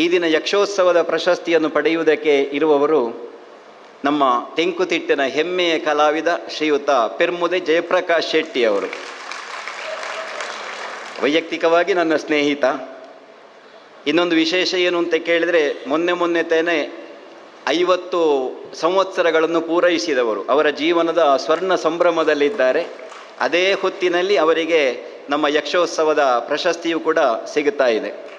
ಈ ದಿನ ಯಕ್ಷೋತ್ಸವದ ಪ್ರಶಸ್ತಿಯನ್ನು ಪಡೆಯುವುದಕ್ಕೆ ಇರುವವರು ನಮ್ಮ ತೆಂಕುತಿಟ್ಟಿನ ಹೆಮ್ಮೆಯ ಕಲಾವಿದ ಶ್ರೀಯುತ ಪೆರ್ಮುದೆ ಜಯಪ್ರಕಾಶ್ ಶೆಟ್ಟಿ ಅವರು. ವೈಯಕ್ತಿಕವಾಗಿ ನನ್ನ ಸ್ನೇಹಿತ. ಇನ್ನೊಂದು ವಿಶೇಷ ಏನು ಅಂತ ಕೇಳಿದರೆ ಮೊನ್ನೆ ಮೊನ್ನೆ ತಾನೇ ಐವತ್ತು ಸಂವತ್ಸರಗಳನ್ನು ಪೂರೈಸಿದವರು. ಅವರ ಜೀವನದ ಸ್ವರ್ಣ ಸಂಭ್ರಮದಲ್ಲಿದ್ದಾರೆ. ಅದೇ ಹೊತ್ತಿನಲ್ಲಿ ಅವರಿಗೆ ನಮ್ಮ ಯಕ್ಷೋತ್ಸವದ ಪ್ರಶಸ್ತಿಯು ಕೂಡ ಸಿಗುತ್ತಾ ಇದೆ.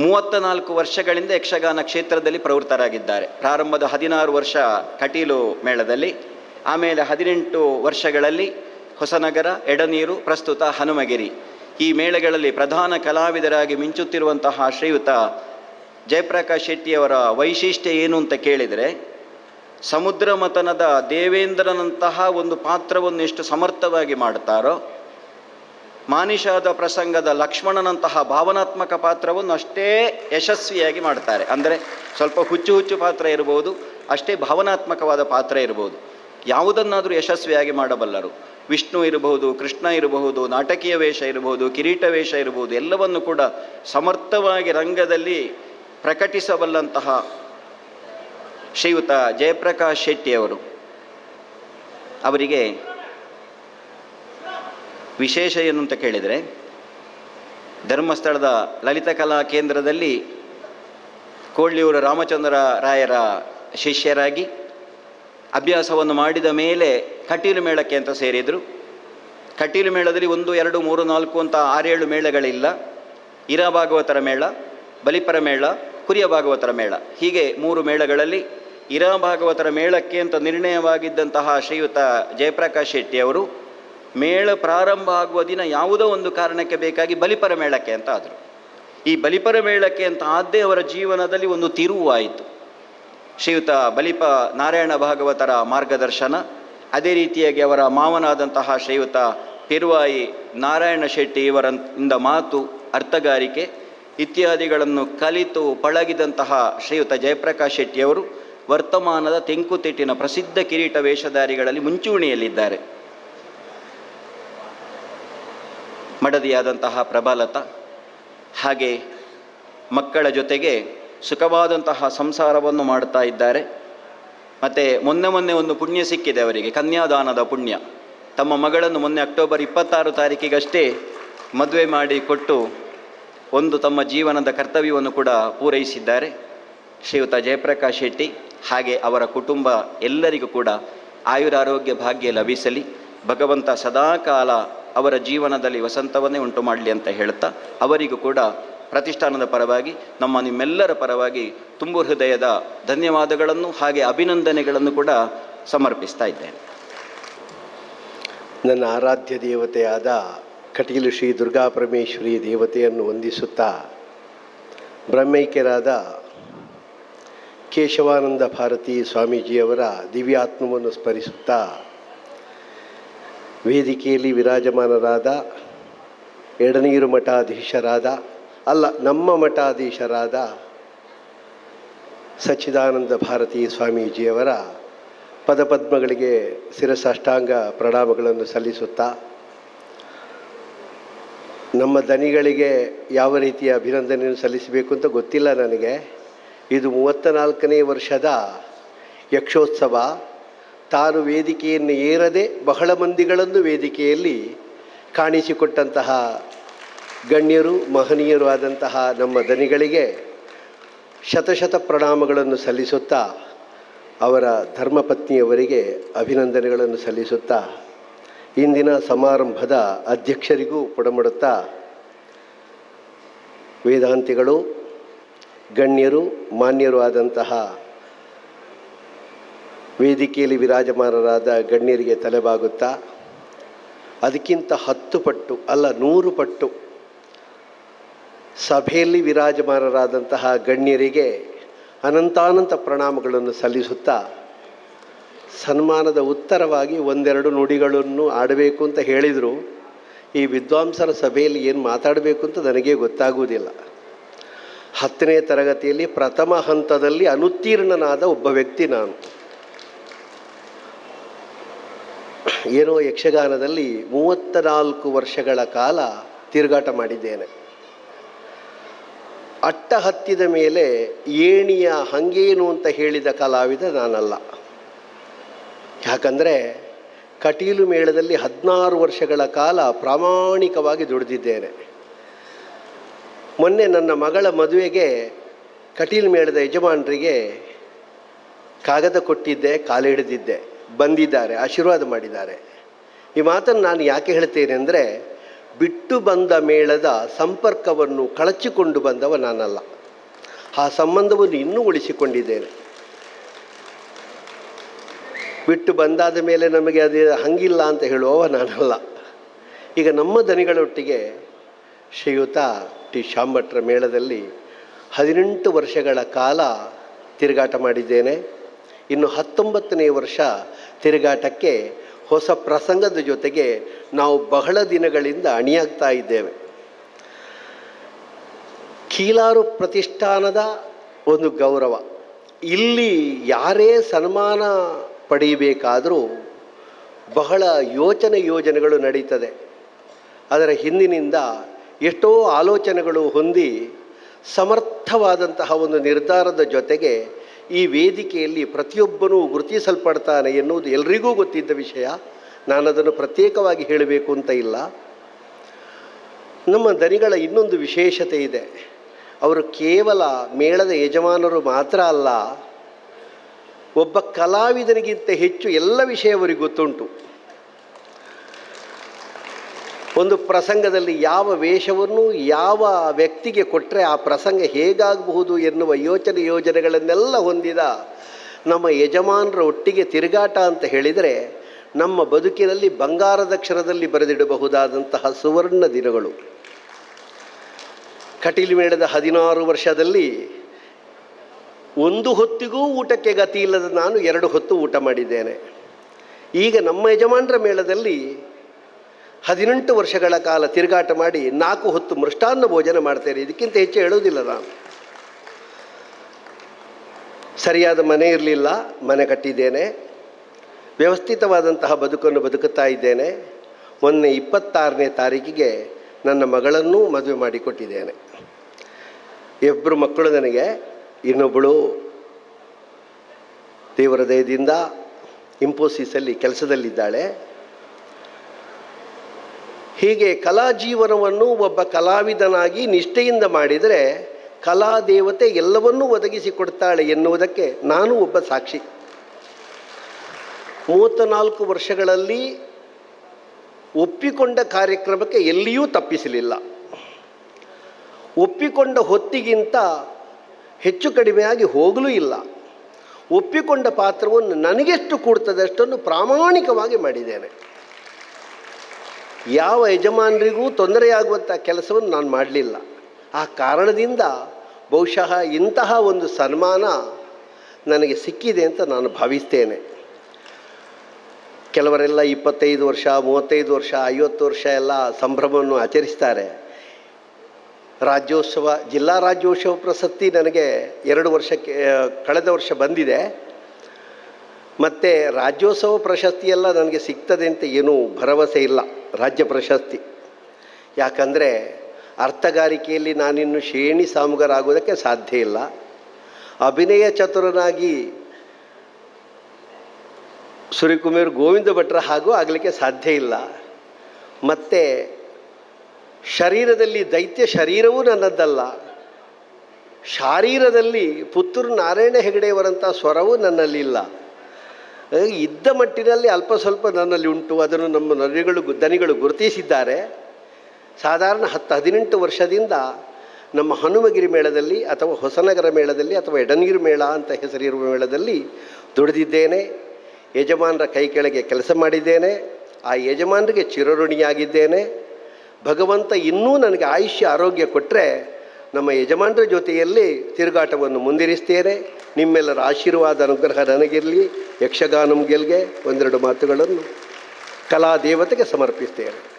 ಮೂವತ್ತ ನಾಲ್ಕು ವರ್ಷಗಳಿಂದ ಯಕ್ಷಗಾನ ಕ್ಷೇತ್ರದಲ್ಲಿ ಪ್ರವೃತ್ತರಾಗಿದ್ದಾರೆ. ಪ್ರಾರಂಭದ ಹದಿನಾರು ವರ್ಷ ಕಟೀಲು ಮೇಳದಲ್ಲಿ, ಆಮೇಲೆ ಹದಿನೆಂಟು ವರ್ಷಗಳಲ್ಲಿ ಹೊಸನಗರ, ಎಡನೀರು, ಪ್ರಸ್ತುತ ಹನುಮಗಿರಿ. ಈ ಮೇಳಗಳಲ್ಲಿ ಪ್ರಧಾನ ಕಲಾವಿದರಾಗಿ ಮಿಂಚುತ್ತಿರುವಂತಹ ಶ್ರೀಯುತ ಜಯಪ್ರಕಾಶ್ ಶೆಟ್ಟಿಯವರ ವೈಶಿಷ್ಟ್ಯ ಏನು ಅಂತ ಕೇಳಿದರೆ, ಸಮುದ್ರ ಮತನದ ದೇವೇಂದ್ರನಂತಹ ಒಂದು ಪಾತ್ರವನ್ನು ಎಷ್ಟು ಸಮರ್ಥವಾಗಿ ಮಾಡ್ತಾರೋ ಮಾನಿಷಾದ ಪ್ರಸಂಗದ ಲಕ್ಷ್ಮಣನಂತಹ ಭಾವನಾತ್ಮಕ ಪಾತ್ರವನ್ನು ಅಷ್ಟೇ ಯಶಸ್ವಿಯಾಗಿ ಮಾಡ್ತಾರೆ. ಅಂದರೆ ಸ್ವಲ್ಪ ಹುಚ್ಚು ಹುಚ್ಚು ಪಾತ್ರ ಇರಬಹುದು ಅಷ್ಟೇ ಭಾವನಾತ್ಮಕವಾದ ಪಾತ್ರ ಇರಬಹುದು ಯಾವುದನ್ನಾದರೂ ಯಶಸ್ವಿಯಾಗಿ ಮಾಡಬಲ್ಲರು. ವಿಷ್ಣು ಇರಬಹುದು ಕೃಷ್ಣ ಇರಬಹುದು ನಾಟಕೀಯ ವೇಷ ಇರಬಹುದು ಕಿರೀಟ ವೇಷ ಇರಬಹುದು ಎಲ್ಲವನ್ನು ಕೂಡ ಸಮರ್ಥವಾಗಿ ರಂಗದಲ್ಲಿ ಪ್ರಕಟಿಸಬಲ್ಲಂತಹ ಶ್ರೀಯುತ ಜಯಪ್ರಕಾಶ್ ಶೆಟ್ಟಿಯವರು. ಅವರಿಗೆ ವಿಶೇಷ ಏನು ಅಂತ ಕೇಳಿದರೆ, ಧರ್ಮಸ್ಥಳದ ಲಲಿತ ಕಲಾ ಕೇಂದ್ರದಲ್ಲಿ ಕೋಳ್ಳಿಯೂರು ರಾಮಚಂದ್ರ ರಾಯರ ಶಿಷ್ಯರಾಗಿ ಅಭ್ಯಾಸವನ್ನು ಮಾಡಿದ ಮೇಲೆ ಕಟೀಲು ಮೇಳಕ್ಕೆ ಅಂತ ಸೇರಿದರು. ಕಟೀಲು ಮೇಳದಲ್ಲಿ ಒಂದು, ಎರಡು, ಮೂರು, ನಾಲ್ಕು ಅಂತ ಆರೇಳು ಮೇಳಗಳಿಲ್ಲ. ಇರಾಭಾಗವತರ ಮೇಳ, ಬಲಿಪರ ಮೇಳ, ಕುರಿಯ ಭಾಗವತರ ಮೇಳ. ಹೀಗೆ ಮೂರು ಮೇಳಗಳಲ್ಲಿ ಇರಾ ಭಾಗವತರ ಮೇಳಕ್ಕೆ ಅಂತ ನಿರ್ಣಯವಾಗಿದ್ದಂತಹ ಶ್ರೀಯುತ ಜಯಪ್ರಕಾಶ್ ಶೆಟ್ಟಿಯವರು ಮೇಳ ಪ್ರಾರಂಭ ಆಗುವ ದಿನ ಯಾವುದೋ ಒಂದು ಕಾರಣಕ್ಕೆ ಬೇಕಾಗಿ ಬಲಿಪರ ಮೇಳಕ್ಕೆ ಅಂತ ಆದರು. ಈ ಬಲಿಪರ ಮೇಳಕ್ಕೆ ಅಂತ ಆದ್ದೇ ಅವರ ಜೀವನದಲ್ಲಿ ಒಂದು ತಿರುವು ಆಯಿತು ಶ್ರೀಯುತ ಬಲಿಪ ನಾರಾಯಣ ಭಾಗವತರ ಮಾರ್ಗದರ್ಶನ, ಅದೇ ರೀತಿಯಾಗಿ ಅವರ ಮಾವನಾದಂತಹ ಶ್ರೀಯುತ ತಿರುವಾಯಿ ನಾರಾಯಣ ಶೆಟ್ಟಿ ಇವರಿಂದ ಮಾತು, ಅರ್ಥಗಾರಿಕೆ ಇತ್ಯಾದಿಗಳನ್ನು ಕಲಿತು ಪಳಗಿದಂತಹ ಶ್ರೀಯುತ ಜಯಪ್ರಕಾಶ್ ಶೆಟ್ಟಿಯವರು ವರ್ತಮಾನದ ತೆಂಕುತಿಟ್ಟಿನ ಪ್ರಸಿದ್ಧ ಕಿರೀಟ ವೇಷಧಾರಿಗಳಲ್ಲಿ ಮುಂಚೂಣಿಯಲ್ಲಿದ್ದಾರೆ. ಮಡದಿಯಾದಂತಹ ಪ್ರಬಲತ, ಹಾಗೆ ಮಕ್ಕಳ ಜೊತೆಗೆ ಸುಖವಾದಂತಹ ಸಂಸಾರವನ್ನು ಮಾಡ್ತಾ ಇದ್ದಾರೆ. ಮತ್ತು ಮೊನ್ನೆ ಮೊನ್ನೆ ಒಂದು ಪುಣ್ಯ ಸಿಕ್ಕಿದೆ ಅವರಿಗೆ, ಕನ್ಯಾದಾನದ ಪುಣ್ಯ. ತಮ್ಮ ಮಗಳನ್ನು ಮೊನ್ನೆ ಅಕ್ಟೋಬರ್ ಇಪ್ಪತ್ತಾರು ತಾರೀಕಿಗಷ್ಟೇ ಮದುವೆ ಮಾಡಿ ಕೊಟ್ಟು ಒಂದು ತಮ್ಮ ಜೀವನದ ಕರ್ತವ್ಯವನ್ನು ಕೂಡ ಪೂರೈಸಿದ್ದಾರೆ. ಶ್ರೀಯುತ ಜಯಪ್ರಕಾಶ್ ಶೆಟ್ಟಿ, ಹಾಗೆ ಅವರ ಕುಟುಂಬ ಎಲ್ಲರಿಗೂ ಕೂಡ ಆಯುರಾರೋಗ್ಯ ಭಾಗ್ಯ ಲಭಿಸಲಿ. ಭಗವಂತ ಸದಾಕಾಲ ಅವರ ಜೀವನದಲ್ಲಿ ವಸಂತವನ್ನೇ ಉಂಟು ಮಾಡಲಿ ಅಂತ ಹೇಳ್ತಾ ಅವರಿಗೂ ಕೂಡ ಪ್ರತಿಷ್ಠಾನದ ಪರವಾಗಿ, ನಮ್ಮ ನಿಮ್ಮೆಲ್ಲರ ಪರವಾಗಿ ತುಂಬು ಹೃದಯದ ಧನ್ಯವಾದಗಳನ್ನು ಹಾಗೆ ಅಭಿನಂದನೆಗಳನ್ನು ಕೂಡ ಸಮರ್ಪಿಸ್ತಾ ಇದ್ದೇನೆ. ನನ್ನ ಆರಾಧ್ಯ ದೇವತೆಯಾದ ಕಟೀಲು ಶ್ರೀ ದುರ್ಗಾ ಪರಮೇಶ್ವರಿ ದೇವತೆಯನ್ನು ವಂದಿಸುತ್ತಾ ಬ್ರಹ್ಮೈಕ್ಯರಾದ ಕೇಶವಾನಂದ ಭಾರತಿ ಸ್ವಾಮೀಜಿಯವರ ದಿವ್ಯಾತ್ಮವನ್ನು ಸ್ಮರಿಸುತ್ತಾ ವೇದಿಕೆಯಲ್ಲಿ ವಿರಾಜಮಾನರಾದ ಎಡನೀರು ಮಠಾಧೀಶರಾದ ಅಲ್ಲ, ನಮ್ಮ ಮಠಾಧೀಶರಾದ ಸಚ್ಚಿದಾನಂದ ಭಾರತೀ ಸ್ವಾಮೀಜಿಯವರ ಪದಪದ್ಮಗಳಿಗೆ ಶಿರಸಾಷ್ಟಾಂಗ ಪ್ರಣಾಮಗಳನ್ನು ಸಲ್ಲಿಸುತ್ತಾ ನಮ್ಮ ದನಿಗಳಿಗೆ ಯಾವ ರೀತಿಯ ಅಭಿನಂದನೆಯನ್ನು ಸಲ್ಲಿಸಬೇಕು ಅಂತ ಗೊತ್ತಿಲ್ಲ ನನಗೆ. ಇದು ಮೂವತ್ತ ನಾಲ್ಕನೇ ವರ್ಷದ ಯಕ್ಷೋತ್ಸವ. ತಾನು ವೇದಿಕೆಯನ್ನು ಏರದೆ ಬಹಳ ಮಂದಿಗಳನ್ನು ವೇದಿಕೆಯಲ್ಲಿ ಕಾಣಿಸಿಕೊಟ್ಟಂತಹ ಗಣ್ಯರು, ಮಹನೀಯರು ಆದಂತಹ ನಮ್ಮ ದನಿಗಳಿಗೆ ಶತಶತ ಪ್ರಣಾಮಗಳನ್ನು ಸಲ್ಲಿಸುತ್ತಾ, ಅವರ ಧರ್ಮಪತ್ನಿಯವರಿಗೆ ಅಭಿನಂದನೆಗಳನ್ನು ಸಲ್ಲಿಸುತ್ತಾ, ಇಂದಿನ ಸಮಾರಂಭದ ಅಧ್ಯಕ್ಷರಿಗೂ ಪುಡಮಡುತ್ತಾ, ವೇದಾಂತಿಗಳು, ಗಣ್ಯರು, ಮಾನ್ಯರು ಆದಂತಹ ವೇದಿಕೆಯಲ್ಲಿ ವಿರಾಜಮಾನರಾದ ಗಣ್ಯರಿಗೆ ತಲೆಬಾಗುತ್ತಾ, ಅದಕ್ಕಿಂತ ಹತ್ತು ಪಟ್ಟು, ಅಲ್ಲ ನೂರು ಪಟ್ಟು ಸಭೆಯಲ್ಲಿ ವಿರಾಜಮಾನರಾದಂತಹ ಗಣ್ಯರಿಗೆ ಅನಂತಾನಂತ ಪ್ರಣಾಮಗಳನ್ನು ಸಲ್ಲಿಸುತ್ತಾ, ಸನ್ಮಾನದ ಉತ್ತರವಾಗಿ ಒಂದೆರಡು ನುಡಿಗಳನ್ನು ಆಡಬೇಕು ಅಂತ ಹೇಳಿದರು. ಈ ವಿದ್ವಾಂಸರ ಸಭೆಯಲ್ಲಿ ಏನು ಮಾತಾಡಬೇಕು ಅಂತ ನನಗೆ ಗೊತ್ತಾಗುವುದಿಲ್ಲ. ಹತ್ತನೇ ತರಗತಿಯಲ್ಲಿ ಪ್ರಥಮ ಹಂತದಲ್ಲಿ ಅನುತ್ತೀರ್ಣನಾದ ಒಬ್ಬ ವ್ಯಕ್ತಿ ನಾನು. ಏನೋ ಯಕ್ಷಗಾನದಲ್ಲಿ ಮೂವತ್ತ ನಾಲ್ಕು ವರ್ಷಗಳ ಕಾಲ ತಿರುಗಾಟ ಮಾಡಿದ್ದೇನೆ. ಅಟ್ಟ ಹತ್ತಿದ ಮೇಲೆ ಏಣಿಯ ಹಂಗೇನು ಅಂತ ಹೇಳಿದ ಕಲಾವಿದ ನಾನಲ್ಲ. ಯಾಕಂದರೆ ಕಟೀಲು ಮೇಳದಲ್ಲಿ ಹದಿನಾರು ವರ್ಷಗಳ ಕಾಲ ಪ್ರಾಮಾಣಿಕವಾಗಿ ದುಡಿದಿದ್ದೇನೆ. ಮೊನ್ನೆ ನನ್ನ ಮಗಳ ಮದುವೆಗೆ ಕಟೀಲು ಮೇಳದ ಯಜಮಾನರಿಗೆ ಕಾಗದ ಕೊಟ್ಟಿದ್ದೆ, ಕಾಲಿಡಿದಿದ್ದೆ. ಬಂದಿದ್ದಾರೆ, ಆಶೀರ್ವಾದ ಮಾಡಿದ್ದಾರೆ. ಈ ಮಾತನ್ನು ನಾನು ಯಾಕೆ ಹೇಳ್ತೇನೆ ಅಂದರೆ, ಬಿಟ್ಟು ಬಂದ ಮೇಳದ ಸಂಪರ್ಕವನ್ನು ಕಳಚಿಕೊಂಡು ಬಂದವ ನಾನಲ್ಲ. ಆ ಸಂಬಂಧವನ್ನು ಇನ್ನೂ ಉಳಿಸಿಕೊಂಡಿದ್ದೇನೆ. ಬಿಟ್ಟು ಬಂದಾದ ಮೇಲೆ ನಮಗೆ ಅದು ಹಂಗಿಲ್ಲ ಅಂತ ಹೇಳುವವ ನಾನಲ್ಲ. ಈಗ ನಮ್ಮ ದನಿಗಳೊಟ್ಟಿಗೆ ಶ್ರೀಯುತ ಟಿ. ಶಾಂಭಟ್ರ ಮೇಳದಲ್ಲಿ ಹದಿನೆಂಟು ವರ್ಷಗಳ ಕಾಲ ತಿರುಗಾಟ ಮಾಡಿದ್ದೇನೆ. ಇನ್ನು ಹತ್ತೊಂಬತ್ತನೇ ವರ್ಷ ತಿರುಗಾಟಕ್ಕೆ ಹೊಸ ಪ್ರಸಂಗದ ಜೊತೆಗೆ ನಾವು ಬಹಳ ದಿನಗಳಿಂದ ಅಣಿಯಾಗ್ತಾ ಇದ್ದೇವೆ. ಕೀಲಾರು ಪ್ರತಿಷ್ಠಾನದ ಒಂದು ಗೌರವ. ಇಲ್ಲಿ ಯಾರೇ ಸನ್ಮಾನ ಪಡೆಯಬೇಕಾದರೂ ಬಹಳ ಯೋಚನೆ ಯೋಜನೆಗಳು ನಡೀತದೆ. ಅದರ ಹಿಂದಿನಿಂದ ಎಷ್ಟೋ ಆಲೋಚನೆಗಳು ಹೊಂದಿ ಸಮರ್ಥವಾದಂತಹ ಒಂದು ನಿರ್ಧಾರದ ಜೊತೆಗೆ ಈ ವೇದಿಕೆಯಲ್ಲಿ ಪ್ರತಿಯೊಬ್ಬನೂ ಗುರುತಿಸಲ್ಪಡ್ತಾನೆ ಎನ್ನುವುದು ಎಲ್ರಿಗೂ ಗೊತ್ತಿದ್ದ ವಿಷಯ. ನಾನು ಅದನ್ನು ಪ್ರತ್ಯೇಕವಾಗಿ ಹೇಳಬೇಕು ಅಂತ ಇಲ್ಲ. ನಮ್ಮ ದನಿಗಳ ಇನ್ನೊಂದು ವಿಶೇಷತೆ ಇದೆ. ಅವರು ಕೇವಲ ಮೇಳದ ಯಜಮಾನರು ಮಾತ್ರ ಅಲ್ಲ, ಒಬ್ಬ ಕಲಾವಿದನಿಗಿಂತ ಹೆಚ್ಚು ಎಲ್ಲ ವಿಷಯ ಅವರಿಗೆ ಗೊತ್ತುಂಟು. ಒಂದು ಪ್ರಸಂಗದಲ್ಲಿ ಯಾವ ವೇಷವನ್ನು ಯಾವ ವ್ಯಕ್ತಿಗೆ ಕೊಟ್ಟರೆ ಆ ಪ್ರಸಂಗ ಹೇಗಾಗಬಹುದು ಎನ್ನುವ ಯೋಚನೆ ಯೋಜನೆಗಳನ್ನೆಲ್ಲ ಹೊಂದಿದ ನಮ್ಮ ಯಜಮಾನರ ಒಟ್ಟಿಗೆ ತಿರುಗಾಟ ಅಂತ ಹೇಳಿದರೆ ನಮ್ಮ ಬದುಕಿನಲ್ಲಿ ಬಂಗಾರದ ಕ್ಷರದಲ್ಲಿ ಬರೆದಿಡಬಹುದಾದಂತಹ ಸುವರ್ಣ ದಿನಗಳು. ಕಟೀಲು ಮೇಳದ ಹದಿನಾರು ವರ್ಷದಲ್ಲಿ ಒಂದು ಹೊತ್ತಿಗೂ ಊಟಕ್ಕೆ ಗತಿ ಇಲ್ಲದ ನಾನು ಎರಡು ಹೊತ್ತು ಊಟ ಮಾಡಿದ್ದೇನೆ. ಈಗ ನಮ್ಮ ಯಜಮಾನರ ಮೇಳದಲ್ಲಿ ಹದಿನೆಂಟು ವರ್ಷಗಳ ಕಾಲ ತಿರುಗಾಟ ಮಾಡಿ ನಾಲ್ಕು ಹೊತ್ತು ಮೃಷ್ಟಾನ್ನ ಭೋಜನ ಮಾಡ್ತೇನೆ. ಇದಕ್ಕಿಂತ ಹೆಚ್ಚು ಹೇಳುವುದಿಲ್ಲ ನಾನು. ಸರಿಯಾದ ಮನೆ ಇರಲಿಲ್ಲ, ಮನೆ ಕಟ್ಟಿದ್ದೇನೆ. ವ್ಯವಸ್ಥಿತವಾದಂತಹ ಬದುಕನ್ನು ಬದುಕುತ್ತಾ ಇದ್ದೇನೆ. ಮೊನ್ನೆ ಇಪ್ಪತ್ತಾರನೇ ತಾರೀಕಿಗೆ ನನ್ನ ಮಗಳನ್ನೂ ಮದುವೆ ಮಾಡಿಕೊಟ್ಟಿದ್ದೇನೆ. ಇಬ್ಬರು ಮಕ್ಕಳು ನನಗೆ ಇನ್ನೊಬ್ಬಳು ದೇವರ ದಯದಿಂದ ಇಂಫೋಸಿಸಲ್ಲಿ ಕೆಲಸದಲ್ಲಿದ್ದಾಳೆ. ಹೀಗೆ ಕಲಾ ಜೀವನವನ್ನು ಒಬ್ಬ ಕಲಾವಿದನಾಗಿ ನಿಷ್ಠೆಯಿಂದ ಮಾಡಿದರೆ ಕಲಾ ದೇವತೆ ಎಲ್ಲವನ್ನೂ ಒದಗಿಸಿಕೊಡ್ತಾಳೆ ಎನ್ನುವುದಕ್ಕೆ ನಾನು ಒಬ್ಬ ಸಾಕ್ಷಿ. ಮೂವತ್ತ ನಾಲ್ಕು ವರ್ಷಗಳಲ್ಲಿ ಒಪ್ಪಿಕೊಂಡ ಕಾರ್ಯಕ್ರಮಕ್ಕೆ ಎಲ್ಲಿಯೂ ತಪ್ಪಿಸಲಿಲ್ಲ. ಒಪ್ಪಿಕೊಂಡ ಹೊತ್ತಿಗಿಂತ ಹೆಚ್ಚು ಕಡಿಮೆಯಾಗಿ ಹೋಗಲೂ ಇಲ್ಲ. ಒಪ್ಪಿಕೊಂಡ ಪಾತ್ರವನ್ನು ನನಗೆಷ್ಟು ಕೂಡ್ತದೆ ಅಷ್ಟನ್ನು ಪ್ರಾಮಾಣಿಕವಾಗಿ ಮಾಡಿದ್ದೇನೆ. ಯಾವ ಯಜಮಾನರಿಗೂ ತೊಂದರೆಯಾಗುವಂಥ ಕೆಲಸವನ್ನು ನಾನು ಮಾಡಲಿಲ್ಲ. ಆ ಕಾರಣದಿಂದ ಬಹುಶಃ ಇಂತಹ ಒಂದು ಸನ್ಮಾನ ನನಗೆ ಸಿಕ್ಕಿದೆ ಅಂತ ನಾನು ಭಾವಿಸ್ತೇನೆ. ಕೆಲವರೆಲ್ಲ ಇಪ್ಪತ್ತೈದು ವರ್ಷ, ಮೂವತ್ತೈದು ವರ್ಷ, ಐವತ್ತು ವರ್ಷ ಎಲ್ಲ ಸಂಭ್ರಮವನ್ನು ಆಚರಿಸ್ತಾರೆ. ರಾಜ್ಯೋತ್ಸವ, ಜಿಲ್ಲಾ ರಾಜ್ಯೋತ್ಸವ ಪ್ರಶಸ್ತಿ ನನಗೆ ಎರಡು ವರ್ಷಕ್ಕೆ ಕಳೆದ ವರ್ಷ ಬಂದಿದೆ. ಮತ್ತು ರಾಜ್ಯೋತ್ಸವ ಪ್ರಶಸ್ತಿಯೆಲ್ಲ ನನಗೆ ಸಿಗ್ತದೆ ಅಂತ ಏನೂ ಭರವಸೆ ಇಲ್ಲ. ರಾಜ್ಯ ಪ್ರಶಸ್ತಿ. ಯಾಕಂದರೆ ಅರ್ಥಗಾರಿಕೆಯಲ್ಲಿ ನಾನಿನ್ನು ಶ್ರೇಣಿ ಸಾಮುಗರಾಗೋದಕ್ಕೆ ಸಾಧ್ಯ ಇಲ್ಲ. ಅಭಿನಯ ಚತುರನಾಗಿ ಸುರಿಕುಮೇರ್ ಗೋವಿಂದ ಭಟ್ರ ಹಾಗೂ ಆಗಲಿಕ್ಕೆ ಸಾಧ್ಯ ಇಲ್ಲ. ಮತ್ತು ಶರೀರದಲ್ಲಿ ದೈತ್ಯ ಶರೀರವೂ ನನ್ನದ್ದಲ್ಲ ಶಾರೀರದಲ್ಲಿ ಪುತ್ತೂರು ನಾರಾಯಣ ಹೆಗಡೆಯವರಂಥ ಸ್ವರವೂ ನನ್ನಲ್ಲಿಲ್ಲ. ಇದ್ದ ಮಟ್ಟಿನಲ್ಲಿ ಅಲ್ಪ ಸ್ವಲ್ಪ ನನ್ನಲ್ಲಿ ಉಂಟು. ಅದನ್ನು ನಮ್ಮ ನರಿಗಳು, ದನಿಗಳು ಗುರುತಿಸಿದ್ದಾರೆ. ಸಾಧಾರಣ ಹತ್ತು, ಹದಿನೆಂಟು ವರ್ಷದಿಂದ ನಮ್ಮ ಹನುಮಗಿರಿ ಮೇಳದಲ್ಲಿ ಅಥವಾ ಹೊಸನಗರ ಮೇಳದಲ್ಲಿ ಅಥವಾ ಎಡನೀರು ಮೇಳ ಅಂತ ಹೆಸರಿರುವ ಮೇಳದಲ್ಲಿ ದುಡಿದಿದ್ದೇನೆ. ಯಜಮಾನರ ಕೈ ಕೆಳಗೆ ಕೆಲಸ ಮಾಡಿದ್ದೇನೆ. ಆ ಯಜಮಾನರಿಗೆ ಚಿರಋಣಿಯಾಗಿದ್ದೇನೆ. ಭಗವಂತ ಇನ್ನೂ ನನಗೆ ಆಯುಷ್ಯ, ಆರೋಗ್ಯ ಕೊಟ್ಟರೆ ನಮ್ಮ ಯಜಮಾನರ ಜೊತೆಯಲ್ಲಿ ತಿರುಗಾಟವನ್ನು ಮುಂದಿರಿಸ್ತೇನೆ. ನಿಮ್ಮೆಲ್ಲರ ಆಶೀರ್ವಾದ ಅನುಗ್ರಹ ನನಗಿರಲಿ ಯಕ್ಷಗಾನಂ ಗೆಲ್ಗೆ ಒಂದೆರಡು ಮಾತುಗಳನ್ನು ಕಲಾ ದೇವತೆಗೆ ಸಮರ್ಪಿಸ್ತೇನೆ.